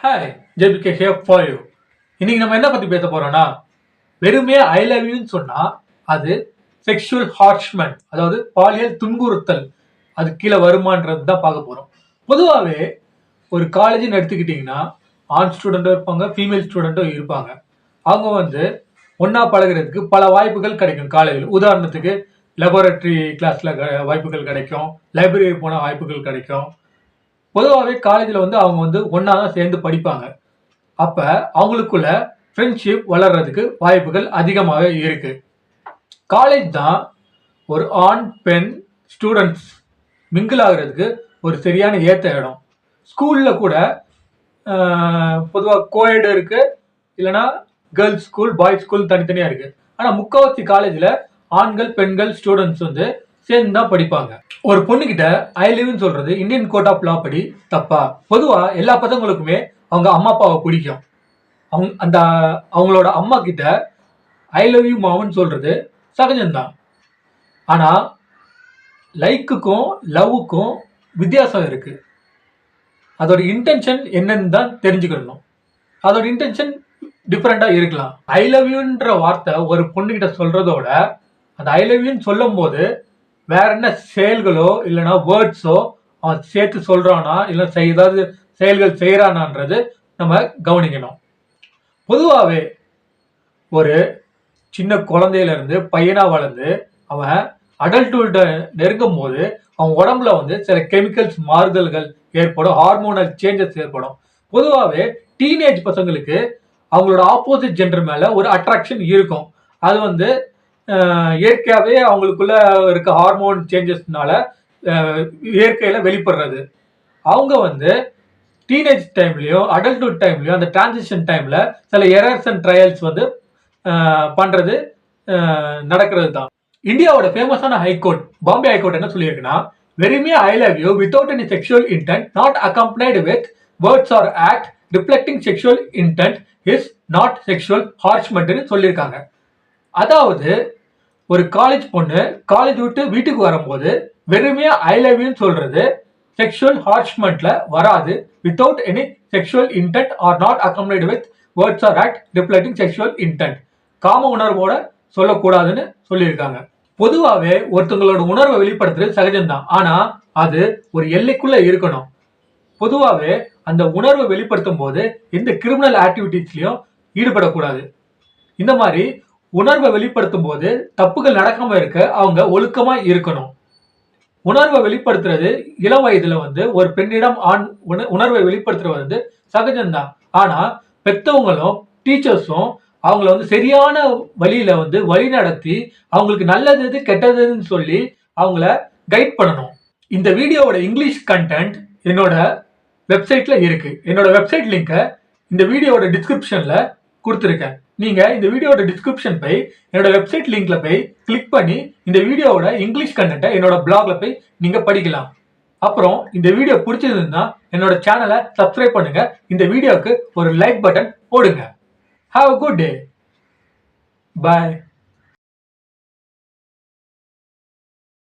Hi JBK hey for you இன்னைக்கு நம்ம என்ன பத்தி பேச போறோம்னா வெறுமையா ஐ லவ் யூன்னு சொன்னா அது செக்ஷுவல் ஹார்ஷ்மெண்ட் அதாவது பாலியல் துன்புறுத்தல் அது கீழே வருமான்றது தான் பார்க்க போறோம். பொதுவாகவே ஒரு காலேஜ்னு எடுத்துக்கிட்டிங்கன்னா ஆண் ஸ்டூடெண்ட்டும் இருப்பாங்க ஃபீமேல் ஸ்டூடெண்ட்டும் இருப்பாங்க. அவங்க வந்து ஒன்றா பழகுறதுக்கு பல வாய்ப்புகள் கிடைக்கும் காலேஜில் உதாரணத்துக்கு லெபரட்டரி கிளாஸில் வாய்ப்புகள் கிடைக்கும் லைப்ரரி போன வாய்ப்புகள் கிடைக்கும். பொதுவாகவே காலேஜில் வந்து அவங்க வந்து ஒன்றா தான் சேர்ந்து படிப்பாங்க. அப்போ அவங்களுக்குள்ள ஃப்ரெண்ட்ஷிப் வளர்றதுக்கு வாய்ப்புகள் அதிகமாகவே இருக்குது காலேஜ் தான் ஒரு ஆண் பெண் ஸ்டூடெண்ட்ஸ் மிங்கிள் ஆகுறதுக்கு ஒரு சரியான ஏற்ற இடம். ஸ்கூலில் கூட பொதுவாக கோயடு இருக்குது இல்லைன்னா கேர்ள்ஸ் ஸ்கூல் பாய்ஸ் ஸ்கூல் தனித்தனியாக இருக்குது ஆனால் முக்கால்வாசி காலேஜில் ஆண்கள் பெண்கள் ஸ்டூடெண்ட்ஸ் வந்து சேர்ந்து தான் படிப்பாங்க. ஒரு பொண்ணுகிட்ட ஐ லிவ்னு சொல்றது இந்தியன் கோர்ட் ஆஃப் லா படி தப்பா. பொதுவா எல்லா பசங்களுக்குமே அவங்க அம்மா அப்பாவை பிடிக்கும். அவங்க அந்த அவங்களோட அம்மா கிட்ட ஐ லவ் யூ மாவுன்னு சொல்றது சகஜம்தான். ஆனா லைக்குக்கும் லவ்வுக்கும் வித்தியாசம் இருக்கு. அதோட இன்டென்ஷன் என்னன்னு தான் தெரிஞ்சுக்கணும். அதோட இன்டென்ஷன் டிஃப்ரெண்டா இருக்கலாம். ஐ லவ் யூன்ற வார்த்தை ஒரு பொண்ணுகிட்ட சொல்றதோட அந்த ஐ லவ் யூன்னு சொல்லும் போது வேற என்ன செயல்களோ இல்லைன்னா வேர்ட்ஸோ அவன் சேர்த்து சொல்றானா இல்லை செய் ஏதாவது செயல்கள் செய்யறானான்றது நம்ம கவனிக்கணும். பொதுவாகவே ஒரு சின்ன குழந்தையிலேருந்து பையனாக வளர்ந்து அவன் அடல்ட்ஹுட் நெருங்கும் போது அவன் உடம்புல வந்து சில கெமிக்கல்ஸ் மாறுதல்கள் ஏற்படும் ஹார்மோனல் சேஞ்சஸ் ஏற்படும். பொதுவாகவே டீனேஜ் பசங்களுக்கு அவங்களோட ஆப்போசிட் ஜெண்டர் மேலே ஒரு அட்ராக்ஷன் இருக்கும். அது வந்து இயற்கையாகவே அவங்களுக்குள்ள இருக்க ஹார்மோன் சேஞ்சஸ்னால இயற்கையில் வெளிப்படுறது. அவங்க வந்து டீனேஜ் டைம்லயும் அடல்ட்ஹுட் டைம்லயும் அந்த டிரான்சிஷன் டைமில் சில எரர்ஸ் அண்ட் ட்ரையல்ஸ் வந்து பண்ணுறது நடக்கிறது தான். இந்தியாவோட ஃபேமஸான ஹைகோர்ட் பாம்பே ஹைகோர்ட் என்ன சொல்லியிருக்குன்னா வெரிமே I love you without any sexual intent not accompanied with words or act reflecting sexual intent is not sexual ஹார்ஷ்மெண்ட்னு சொல்லியிருக்காங்க. அதாவது ஒரு காலேஜ் பொண்ணு காலேஜ் விட்டு வீட்டுக்கு வரும்போது வெறுமையா ஐ லவ் யூன்னு சொல்றது செக்ஷுவல் ஹார்ஷ்மெண்ட்ல வராது. Without any sexual intent or not accommodate with words or act reflecting sexual intent காம உணர்வோட சொல்லக்கூடாதுன்னு சொல்லியிருக்காங்க. பொதுவாகவே ஒருத்தவங்களோட உணர்வை வெளிப்படுத்துறது சகஜம்தான். ஆனால் அது ஒரு எல்லைக்குள்ள இருக்கணும். பொதுவாகவே அந்த உணர்வை வெளிப்படுத்தும் போது எந்த கிரிமினல் ஆக்டிவிட்டீஸ்லையும் ஈடுபடக்கூடாது. இந்த மாதிரி உணர்வை வெளிப்படுத்தும் போது தப்புகள் நடக்காம இருக்க அவங்க ஒழுக்கமா இருக்கணும். உணர்வை வெளிப்படுத்துறது இளம் வயதுல வந்து ஒரு பெண்ணிடம் ஆண் உண- உணர்வை வெளிப்படுத்துறது வந்து சகஜம்தான். ஆனா பெத்தவங்களும் டீச்சர்ஸும் அவங்கள வந்து சரியான வழியில வந்து வழி நடத்தி அவங்களுக்கு நல்லது எது கெட்டதுன்னு சொல்லி அவங்கள கைட் பண்ணணும். இந்த வீடியோவோட இங்கிலீஷ் கண்டென்ட் என்னோட வெப்சைட்ல இருக்கு. என்னோட வெப்சைட் லிங்கை இந்த வீடியோவோட டிஸ்கிரிப்ஷன்ல கொடுத்துருக்கேன். நீங்கள் இந்த வீடியோவோட டிஸ்கிரிப்ஷன் போய் என்னோட வெப்சைட் லிங்க்ல போய் கிளிக் பண்ணி இந்த வீடியோவோட இங்கிலீஷ் கண்டென்ட்டை என்னோட பிளாக்ல போய் நீங்கள் படிக்கலாம். அப்புறம் இந்த வீடியோ பிடிச்சிருந்ததுன்னா என்னோட சேனலை சப்ஸ்கிரைப் பண்ணுங்க. இந்த வீடியோவுக்கு ஒரு லைக் பட்டன் போடுங்க. Have good day bye